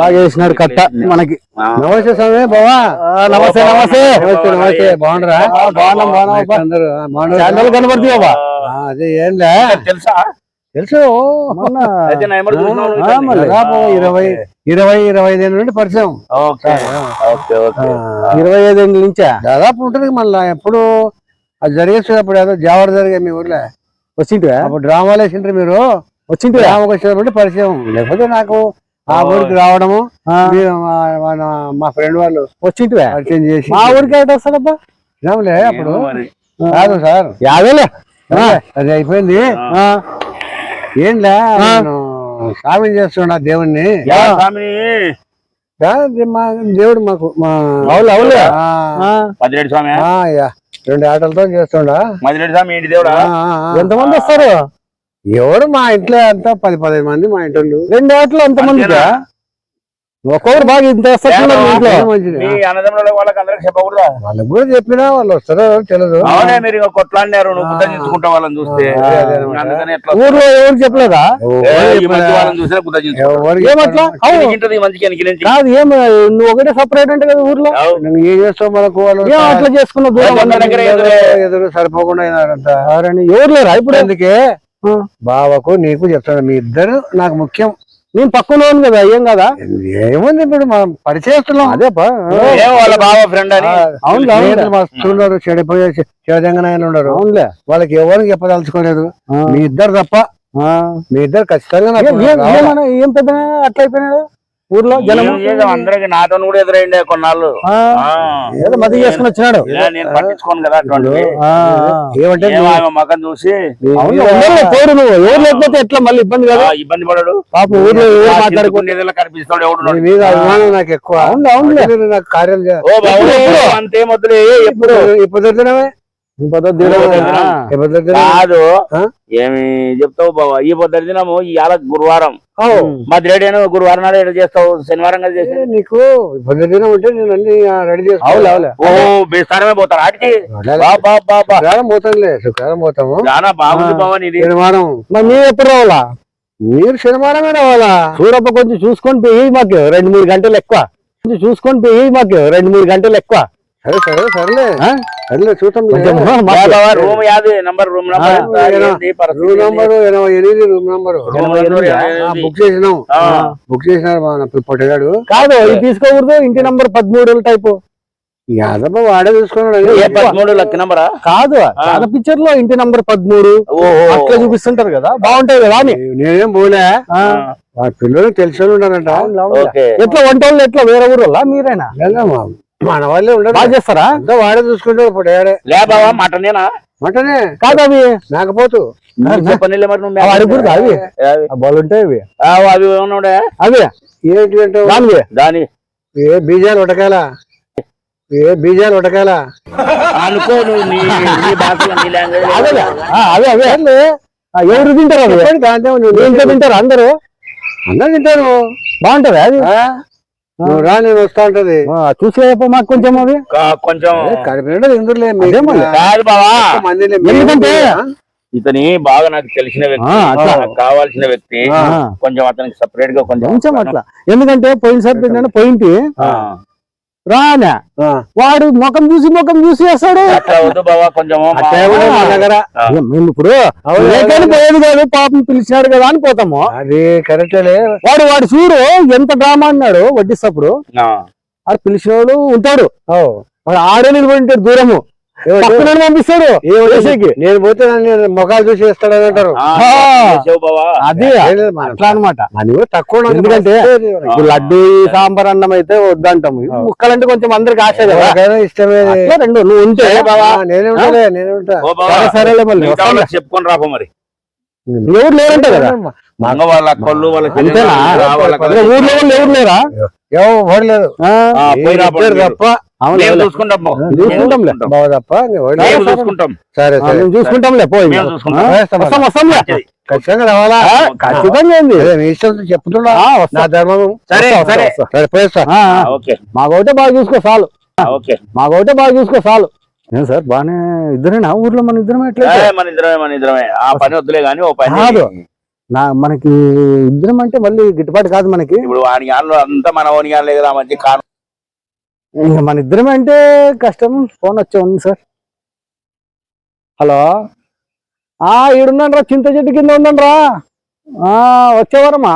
బాగా చేసినాడు కట్ట మనకి. నమస్తే స్వామి బావా. నమస్తే నమస్తే. నమస్తే నమస్తే. బాగుండరా బాగున్నాం బాగున్నాం కనబడుతుంది బాబా అదే ఏంలే తెలుసా? తెలుసు. ఇరవై ఇరవై ఇరవై ఐదు నుండి పరిచయం. ఇరవై ఐదు ఏళ్ళ నుంచా? దాదాపు ఉంటుంది మళ్ళా. ఎప్పుడు అది జరిగేసేటప్పుడు ఏదో జావర్ జరిగే మీ ఊర్లో. వచ్చింటివా? అప్పుడు డ్రామాలు వేసింటారు మీరు. వచ్చింటివా? డ్రామాకి వచ్చినప్పుడు పరిచయం. లేకపోతే నాకు ఆ ఊరికి రావడము మా- ఫ్రెండ్ వాళ్ళు వచ్చింటివా? పరిచయం చేసి మా ఊరికి ఎటు వస్తాడబ్బా రాములే అప్పుడు. కాదు సార్. యాభైలే అదే, అయిపోయింది. ఏంలే నేను స్వామి చేస్తున్నా దేవుణ్ణి. మా దేవుడు మాకు మా అవును ఆ, మదిరెడ్డి స్వామి. ఆ, యా. రెండు ఆటలతో చేస్తుండా. మదిరెడ్డి స్వామి ఏంటి దేవుడా? ఆ, ఆ, ఆ. ఎంతమంది వస్తారు? ఎవడు మా ఇంట్లో అంతా పది పదిహేను మంది మా ఇంట్లో రెండు ఆటలు ఎంతమంది అంతేనా? ఒక్కొక్కరు బాగా ఇంత వాళ్ళకి కూడా చెప్పినా వాళ్ళు వస్తారో తెలియదు కొట్లాడినారు వాళ్ళని చూస్తే. ఊర్లో ఎవరు చెప్పలేదా? ఏమట్లా కాదు ఏం నువ్వు ఒకటే సపరేట్ అంటే కదా ఊర్లో? నువ్వు ఏం చేస్తావు మనకు? వాళ్ళు అట్లా చేసుకున్న దూరం సరిపోకుండా అయినారంట? ఎవరు లేరా ఇప్పుడు? అందుకే. బావకు నీకు చెప్తాను. మీ ఇద్దరు నాకు ముఖ్యం. నేను పక్కన ఉన్నాను కదా ఏం కదా? ఏముంది ఇప్పుడు మనం పరిచయస్తున్నాం అదేపా ఏం వాళ్ళ బావ ఫ్రెండ్ అని? అవును. మస్తు ఉన్నారు చెడిపోయే ఉన్నారు అవునులే. వాళ్ళకి ఎవరికి చెప్పదలుచుకోలేదు. మీ ఇద్దరు తప్ప. ఆ. మీ ఇద్దరు ఖచ్చితంగా నాకు ఏం- పెద్ద అట్లా అయిపోయినాడు? ఊర్లో జనం అందరికి నాతో కూడా ఎదురైండే కొన్నాళ్ళు. ఏదో మతి చేసుకుని వచ్చినాడు. నేను పట్టించుకోను కదా ఏమంటే ఏం మీ- ఆమె మగం చూసి తోడు నువ్వు ఎవరు లేకపోతే ఎట్లా మళ్ళీ ఇబ్బంది కదా? ఇబ్బంది పడడు. పాప ఊర్లో కనిపిస్తాడు ఎవడు మీ మీద అభిమానం నాకు ఎక్కువ. అవును, నాకు కార్యం చేయాలి. ఓ బాబు ఎప్పుడు? అంతే మొదలు ఇప్పుడు ఇప్పుడు దొరికినవే? కాదు? ఏమి చెప్తావు బాబా ఈ పొద్దు దినము ఇవాళ గురువారం. ఓ, మా రేడియో గురువారం నాడు ఏడు చేస్తావు? శనివారం కదా చేసి నీకు ఉంటే నేను అన్ని రెడీ అవులే చేసుకోవాలి అవులే ఓ బేస్తారమే పోతారు? ఆటికి శుక్రవారం శుక్రవారం పోతాము. చాలా బాగుంది బావా నీది. శనివారం. మరి మేము ఎప్పుడు రావాలా? మీరు శనివారమే రావాలా? సూరప్ప కొంచెం చూసుకొని పోయి మాకు రెండు మూడు గంటలు ఎక్కువ. కొంచెం చూసుకొని పోయి మాకు రెండు మూడు గంటలు ఎక్కువ. సరే సరే సరేలే? సరేలే చూద్దాం రూమ్ యాది number room number room? Number ఎనభై ఎనిమిది రూమ్ నంబరు. బుక్ చేసినాం. ఆ. బుక్ చేసినారు పొట్టగాడు. కాదు ఇది తీసుకోకూడదు ఇంటి నంబర్ పదమూడు టైపు. యాదమ్మ వాడే చూసుకున్నాడు. పదమూడు లక్క నంబరా? కాదు చాలా పిక్చర్లో ఇంటి నంబర్ పదమూడు. అట్లా చూపిస్తుంటారు కదా బాగుంటాయి కదా నేనేం పోలే. పిల్లలు వాళ్ళు ఉన్నారంట ఎట్లా వంట వాళ్ళు ఎట్లా వేరే ఊరు వాళ్ళా మీరేనా మన వాళ్ళే ఉండరు. బాగా చేస్తారా? అంతా వాడే చూసుకుంటాడు పొట్టగాడే లే బావా మటనేనా? మటనే. కాదు అవి? నాకపోతు చెప్పనిలే మరి నువ్వు అవి అడుగురు అవి? బాల్ ఉంటాయి అవి అవి ఏమన్నాడే అవి? ఏంటి అంటే దానివి? దాని. ఏ బీజాలు ఉటకాల ఏ బీజాలు ఉటకాల అనుకో నువ్వు అవే ఆ, అవే ఎవరు తింటారు అవి? తింటారు అందరూ? అందరు తింటారు. బాగుంటది అది? రా నేను వస్తా ఉంటది చూసి మాకు కొంచెం అవి. కొంచెం. అదే మళ్ళీ. కాదు బావా. ఎందుకంటే ఇతని బాగా నాకు తెలిసిన వ్యక్తి కావాల్సిన వ్యక్తి కొంచెం అతనికి సపరేట్గా కొంచెం కొంచెం అట్లా. ఎందుకంటే పోయినసారి తిన్నాను పోయింటి ఆ, రానా. వాడు ముఖం చూసి ముఖం చూసి వేస్తాడు. మేము ఇప్పుడు? లేకని పోయేది కాదు పాపం పిలిచినాడు కదా అని పోతాము. అది కరెక్టేలే వాడు వాడు చూడు ఎంత డ్రామా అన్నాడు వడ్డిస్తప్పుడు. ఆ, వాడు పిలిచినోడు ఉంటాడు. ఓ. వాడు ఆడే నిలబడి ఉంటాడు దూరము. పంపిస్తాడు. నేను పోతే నన్ను ముఖాలు చూసి వేస్తాడని అంటారు. అది లేదు అట్లా అనమాట తక్కువ. ఎందుకంటే లడ్డు సాంబార్ అన్నం అయితే వద్దంటాము. ఈ ముక్కలంటే కొంచెం అందరికి ఆశ ఇష్టమే రెండు నువ్వు ఉంటే నేనే ఉంటాలే ఉంటా. సరేలే మళ్ళీ చెప్పుకొని రాపో మరి. ఎవరు లేరంట కదా? మంగ వాళ్ళ ఇక్కడ ఊర్లో వాళ్ళు ఎవరు లేరా? ఇద్దరు మీరు. తప్ప అవును, మేము అవునులే. చూసుకుంటాం బావ. చూసుకుంటాంలే. పోయి ఖచ్చితంగా రావాలా? ఖచ్చితంగా ఏంది? మీ ఇష్టం చెప్తున్నా నా. ధర్మం సరే పోయేస్తా మాకొకటే బాగా చూసుకో చాలు. మాకొకటే బాగా చూసుకో చాలు. ఏం సార్ బానే ఇద్దరేనా? ఊర్లో మన ఎట్లా మన ఇద్దరమే మన ఇద్దరమే. ఆ పని వద్దులే గాని ఓ పని కాదు. నా మనకి ఇద్దరం అంటే మళ్ళీ గిట్టుబాటు కాదు మనకి. ఇప్పుడు గాన్లు అంతా మన ఓని కదా మంచి కాను ఇంకా మన ఇద్దరం అంటే కష్టం. ఫోన్ వచ్చే ఉంది సార్. హలో? ఆ ఈడున్నాను రా చింత చెట్టు కింద ఉందండి రా. ఆ వచ్చేవారమ్మా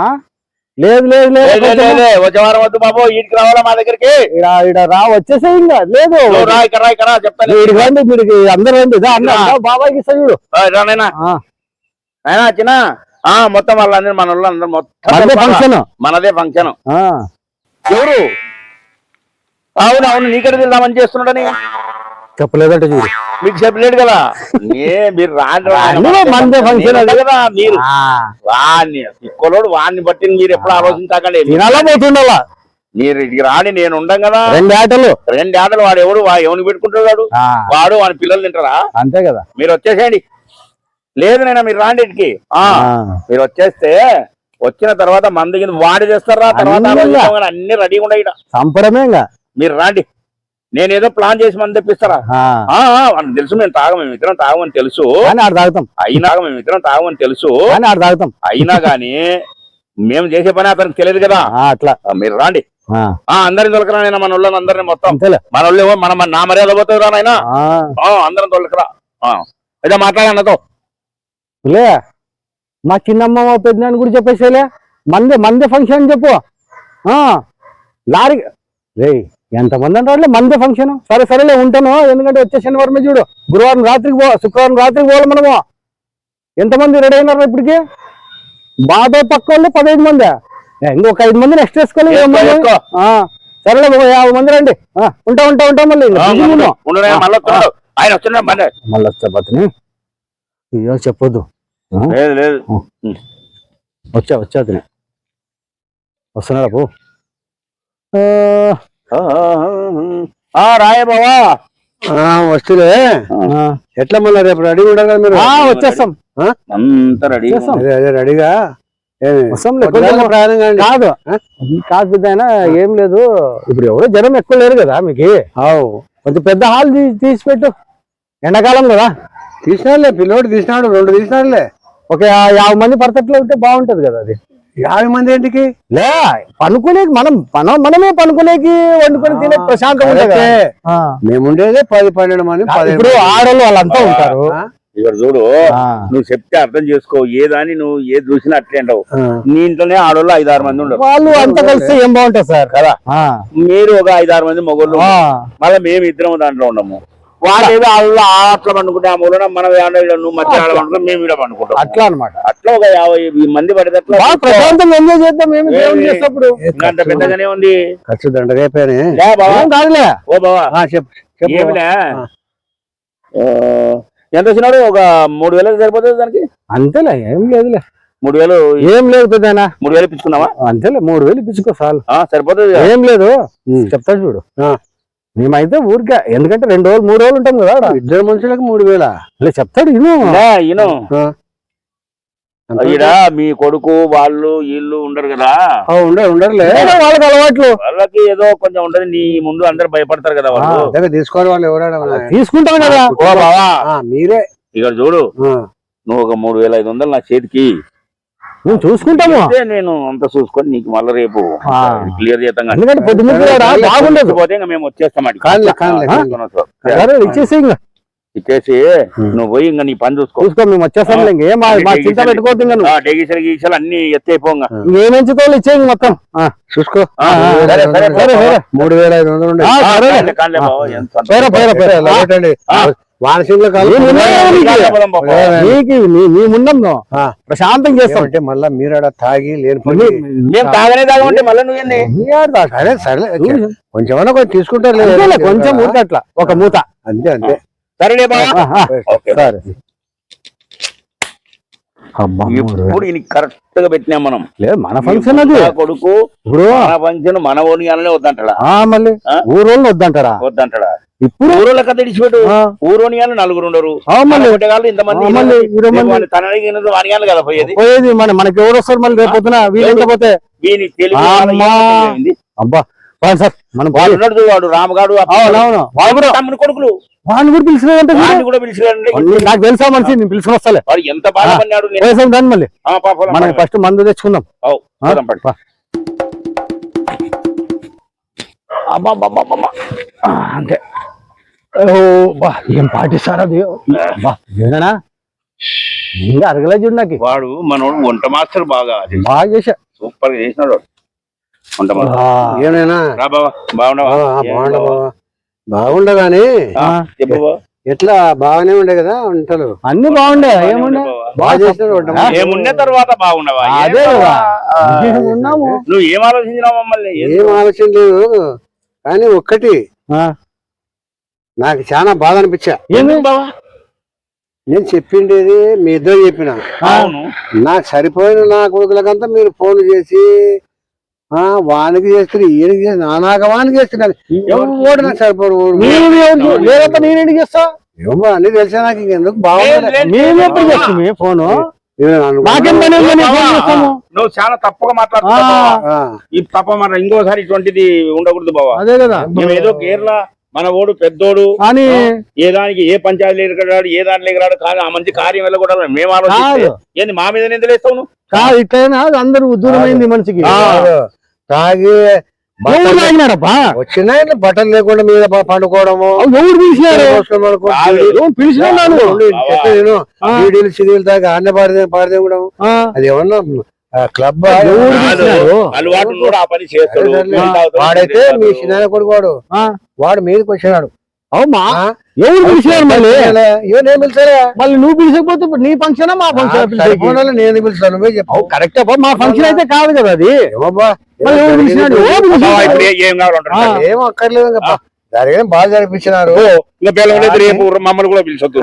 లేదు లేదు లేదు లే, లే, లే, కొంచెం లే, వచ్చే వారం వద్దు బాబు ఇంటికి రావాలా మా దగ్గరికి? రా వచ్చేసే ఇంకా. లేదు. రా ఇక్కడ రా ఇక్కడ చెప్తాను. వీడికి రండి వీడికి అందరూ రండి. బాబాయ్కి ఆ, నాయనా చిన్న. ఆ మొత్తం వాళ్ళందరూ మన వాళ్ళందరూ మొత్తం అదే ఫంక్షన్ మనదే ఫంక్షన్ ఎవరు? అవును అవును నీకెడ వెళ్దామని చేస్తున్నాడని? చెప్పలేదంటే చూడు. మీకు చెప్పలేడు కదా? ఏ మీరు రాండి నేను అది. కదా మీరు. ఆ, వాడిని తిక్కోలోడు వాడిని బట్టి మీరు ఎప్పుడు ఆలోచించకండి. తినాలా పోతుండాలా? మీరు రాని నేను ఉండం కదా. రెండు ఆటలు. రెండు ఆటలు వాడు ఎవడు ఎవరికి పెట్టుకుంటాడు వాడు? వాడు వాడి పిల్లలు తింటారా? అంతే కదా. మీరు వచ్చేసేయండి. లేదు నైనా మీరు రాండి ఇంటికి. ఆ. ఆ, మీరు వచ్చేస్తే వచ్చిన తర్వాత మంది కింద వాడి చేస్తారా తర్వాత అన్నీ రెడీగా ఉన్నాయి ఈడ. మీరు రాండి. నేను ఏదో ప్లాన్ చేసి మంది తెప్పిస్తారా? తెలుసు మేము తాగం మేము ఇద్దరం తాగమని తెలుసు. తాగుతాం. అయినా మేము ఇద్దరం తాగమని తెలుసు. తాగుతాం. అయినా గాని మేము చేసే పని అతనికి తెలియదు కదా. అట్లా. మీరు రాండి. అందరిని దొరకరా నాయనా మన వాళ్ళని అందరిని మొత్తం. మన వాళ్ళు మన మన- నా మర్యాద పోతుంది రా నాయనా. అందరం దొరకరా ఏదో మాట్లాడన్నతో లే మా చిన్నమ్మ పెద్దనాన్న కూడా చెప్పేసేలే. మందే మందే ఫంక్షన్ చెప్పు. లారీ రే ఎంతమంది అంటారులే మందే ఫంక్షన్ సరే సరేలే ఉంటాను ఎందుకంటే వచ్చే శనివారం చూడు. గురువారం రాత్రికి పో శుక్రవారం రాత్రికి పోవాలి మనము. ఎంతమంది రెడీ అయినారు ఇప్పటికి? బాబాయ్ పక్క వాళ్ళు పదహైదు మంది. ఇంకొక ఐదు వేసుకోవాలి మంది. వేసుకో. ఆ, సరేలే ఒక యాభై మంది రండి. ఉంటా ఉంటా ఉంటా మళ్ళీ మళ్ళీ వచ్చా బతిని అయ్యో చెప్పొద్దు. వచ్చా వచ్చా అతనే. వస్తున్నాడా పో. ఆ రాయ బావా ఆ, వస్తులే. ఎట్లా మళ్ళీ రేపు రెడీ కదా మీరు? వచ్చేస్తాం. అంతా రెడీ. అదే అదే రెడీగా? కాదు? కాదు పెద్ద ఏం లేదు. ఇప్పుడు ఎవరు జనం ఎక్కువ లేరు కదా మీకు. అవు. కొంచెం పెద్ద హాల్ తీసి పెట్టు ఎండాకాలం కదా. తీసినాడులే పిల్లోడు తీసినాడు రెండు తీసినాడులే ఒక యాభై మంది పడతట్లో ఉంటే బాగుంటది కదా అది. యాభై మంది ఏంటికి లే పనుకునేకి మనం మనం మనమే పనుకునేకి వండుకొని తినే ప్రశాంతంగా ఉంటుంది కదా. కరెక్టే. ఆ. మేము ఉండేదే పది పన్నెండు మంది ఇప్పుడు. ఆడోళ్ళు వాళ్ళంతా ఉంటారు? ఇక్కడ చూడు. నువ్వు చెప్తే అర్థం చేసుకో ఏదాని నువ్వు ఏది చూసినా అట్లే ఆ. నీ ఇంట్లోనే ఆడవాళ్ళు ఐదు ఆరు మంది ఉండరు వాళ్ళు అంతా కలిసి ఏం బాగుంటుంది సార్ కదా. మీరు ఒక ఐదు ఆరు మంది మొగోళ్ళు. మళ్ళీ మేము ఇద్దరం దాంట్లో ఉండము వాళ్ళు ఏదో వాళ్ళు అట్లా పండుకుంటే ఆ మూలన మనం ఈడ నువ్వు మధ్య పండుకుంటాం మేము ఇక్కడ పండుకుంటాం అట్లా అన్నమాట. అట్లా ఒక యాభై మంది పడితే అట్లా. బాగా ప్రశాంతంగా ఎంజాయ్ చేద్దాం మేము దేవుని ఏమి? చేసేటప్పుడు ఇంకా అంత పెద్దగానే ఉంది. ఖర్చు దండగైపోయానే ఏం కాదులే. ఓ బావా. ఆ, చెప్పు ఏమిలే? ఎంత వచ్చినాడు? ఒక మూడు వేలు సరిపోతుంది దానికి? అంతేలే ఏం లేదులే. మూడు వేలు ఏం లేదు పెద్దనా మూడు వేలు ఇప్పించుకున్నావా? అంతేలే మూడు వేలు ఇప్పించుకో చాలు. ఆ, సరిపోతుంది? ఏం లేదు. ఉమ్. చెప్తాడు చూడు. ఆ. మేమైతే ఊరికే ఎందుకంటే రెండు రోజులు మూడు రోజులు ఉంటాం కదా. ఇద్దరు మనుషులకు మూడు వేల? చెప్తాడు ఈను ఈడ మీ కొడుకు వాళ్ళు వీళ్ళు ఉండరు కదా. ఉండరు ఉండరులే. వాళ్ళకి అలవాట్లు. వాళ్ళకి ఏదో కొంచెం ఉంటది నీ ముందు అందరు భయపడతారు కదా వాళ్ళు. తీసుకోవాలి వాళ్ళు ఎవరాడ తీసుకుంటాం కదా. ఓ బావా. మీరే. ఇక్కడ చూడు. నువ్వు ఒక మూడు వేల ఐదు వందలు నా చేతికి. మేము చూసుకుంటాము. నేను అంత చూసుకొని నీకు మళ్ళీ రేపు. క్లియర్ చేద్దాం ఎందుకంటే పొద్దు ముగ్గురు బాగుండదు. పోతే ఇంకా మేము వచ్చేస్తాం ఇచ్చేసి ఇంకా. ఇచ్చేసి. నువ్వు పోయి ఇంకా నీ పని చూసుకో. చూసుకో మేము వచ్చేస్తాం ఇంకేం. మా మా చింత పెట్టుకోవద్దు ఇంకా నువ్వు. డెగిసలు గీసలు అన్ని ఎత్తైపోంగా ఇంకేం. ఎంచుకోవాలి ఇచ్చేయి మొత్తం. చూసుకో. మూడు వేల సరే, ఐదు వందలు. ప్రశాంతం చేస్తాం. ఏమంటే మళ్ళా మీరు ఆడ తాగి లేని మేము తాగనే తాగమంటే మళ్ళీ నువ్వేంది సరే కొంచెం తీసుకుంటారు కొంచెం ఊరికే అట్లా. ఒక మూత. అంతే అంతే. ఓకే. సరే. ఇప్పుడు ఈయన కరెక్ట్గా పెట్టినాం మనం. లేదు మన ఫంక్షన్ అది. కొడుకు ఇప్పుడు మన ఫంక్షన్ మన ఓని వద్దంటాడా? ఆ మళ్ళీ? ఊరోళ్ళు వద్దంటారా? వద్దంటాడా? ఇప్పుడు? ఊరోళ్ళ కథ ఇడిచిపెట్టు ఊరోని అని నలుగురు ఉండరు. కొట్టేగాళ్ళు ఇంతమంది వానియాలు కదా పోయేది? పోయేది మన మనకి ఎవరు వస్తారు మళ్ళీ రేపు పొద్దున? వీలు పోతే వీని? అబ్బా పదండి సార్ మనం వాడు ఉన్నాడు రామగాడు అవునవును వాడు కూడా తమ్ముని కొడుకులు. వాడిని కూడా పిలిచినాడంటే వాడిని కూడా నాకు తెలుసా మనిషి నేను పిలుచుకుని వస్తాలే. వాడు ఎంత బాధపడినాడు దాన్ని మళ్ళీ. మనం. ఫస్ట్ మందు తెచ్చుకుందాం. అంతే. బా ఏం పాటిస్తారా అది? బా ఏదనా? ఇంకా అరగలే చూడు నాకు. వాడు మనోడు వంట మాస్టర్ బాగా బాగా చేసా సూపర్గా చేసినాడు ఏమైనా? బాగుండ గాని బావ. ఎట్లా? బాగానే ఉండే కదా వంటలు. అన్ని బాగుండే. ఏముండే. బాగా ఆ? ఏమున్న తర్వాత బాగున్నావా? ఏం అదే ఉన్నాము నువ్వు ఏం ఆలోచించినావు మమ్మల్ని? ఏం ఏం ఆలోచన లేదు. కానీ ఒక్కటి ఆ, నాకు చాలా బాధ అనిపించా. ఏమి? ఎందుకు బావా? నేను చెప్పిండేది మీ ఇద్దరు చెప్పిన. నాకు సరిపోయిన నా కొడుకులకంతా మీరు ఫోన్ చేసి వానికి చేస్తారు ఈయనకి చేస్తారు నానాక వానికి చేస్తున్నారు ఎవరు నాకు సరిపోరు నేను ఎవరికి- లేదంటే నేను ఎందుకు చేస్తా ఏమో అన్ని తెలిసా నాకు ఇంకెందుకు బాగుంది లేదు, మేము లేదు, ఎప్పుడు బావా. చేస్తాము ఫోను? నేను అనుకున్నా. నాకేం పని ఉందని బావా, ఫోన్ చేస్తాము? నువ్వు చాలా తప్పుగా మాట్లాడుతున్నావు ఈ తప్ప మన ఇంకోసారి ఇటువంటిది ఉండకూడదు బావా. అదే కదా. మేము ఏదో కేరళ మన ఓడు పెద్దోడు అని ఏ దానికి ఏ పంచాయతీ ఎక్కడాడు ఏ దాంట్లో ఎక్కడాడు కానీ ఆ మంచి కార్యం వెళ్ళకూడదు మేము ఆలోచిస్తే. ఏంది మా మీద నిందలేస్తావు నువ్వు? ఇట్లయినా అందరూ దూరమైంది మనిషికి. తాగి ఎవరు బట్టలు- తాగినారప్పా వచ్చినా బట్టలు లేకుండా మీద ప- పండుకోవడము. ఎవరు పిలిచినారు? పడుకో- కాదు. ఎవరు పిలిచినా? ఉండు, నేను తాగి ఆన్న పాడదే పాడదే కూడా ఆ, అది ఏమన్నా క్లబ్ ఎవరు కాదు. పిలిచినారు? అలవాటు కూడా ఆ పని చేస్తాడు. వాడైతే వీడు మీ. చిన్న కొడుకు వాడు. ఆ, వాడు మీదకి వచ్చినాడు అవుమా? ఆ? ఎవరు పిలిచినారు మళ్ళీ? ఏ నేను పిలిచారా మళ్ళీ నువ్వు పిలిచకపోతే ఇప్పుడు నీ ఫంక్షన్ మా ఫంక్షన్ సరిపోనాలో నేను పిలుస్తాను నువ్వే చెప్పు. కరెక్ట్ మా ఫంక్షన్ అయితే కాదు కదా అది. ఏమబ్బా? ఏం అక్కర్లేదు ఇంకా జరిగిన బాగా జరిపించినారు. ఓ, ఇంకా పిల్లలు లేదు రేపు మమ్మల్ని కూడా పిలిచొద్దు.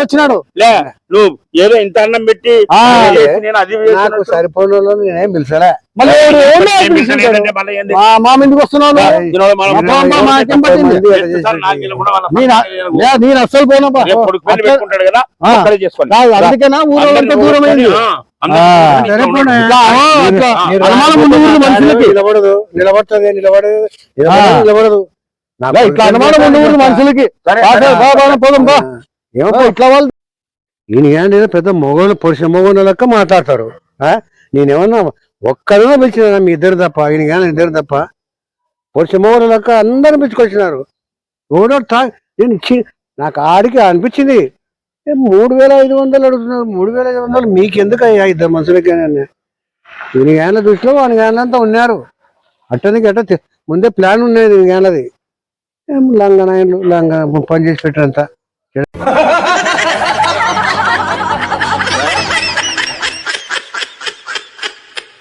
వచ్చినాడు. లే నువ్వు ఏదో ఇంత అన్నం పెట్టి నేను అది నాకు నేనేం పిలిచలే? మా మీదకి వస్తున్నావు నేను అస్సలు అందుకేనా ఊరంతా దూరమైంది. నిలబడదు. నిలబడుతుంది నిలబడదు. నిలబడదు, ఇట్లా అనుమానం మనుషులకి. ఏమో ఇట్లా వాళ్ళు ఈయన పెద్ద మొగోళ్ళు పొడిచిన మొగోళ్ళ లెక్క మాట్లాడతారు. ఆ? నేనేమన్నా ఒక్కరినో పిలిచిన మీ ఇద్దరు తప్ప? ఈయన కానీ ఇద్దరు తప్ప? పొడిచిన మొగోళ్ళ లెక్క అందరూ పిలుచుకొచ్చినారు. ఎవడో తా నేను ఇచ్చి నాకు ఆడికి అనిపించింది. మూడు వేల ఐదు వందలు అడుగుతున్నారు. మూడు వేల ఐదు వందలు మీకు ఎందుకు అయ్యా ఇద్దరు మనుషులకి కానీ ఈయన గేళ్ళ దృష్టిలో వాని గేళ్ళంతా ఉన్నారు. అట్టనికి అట్ట తె- ముందే ప్లాన్ ఉన్నది ఈయన గేళ్ళది ఏం లంగ పని చేసి పెట్టినంత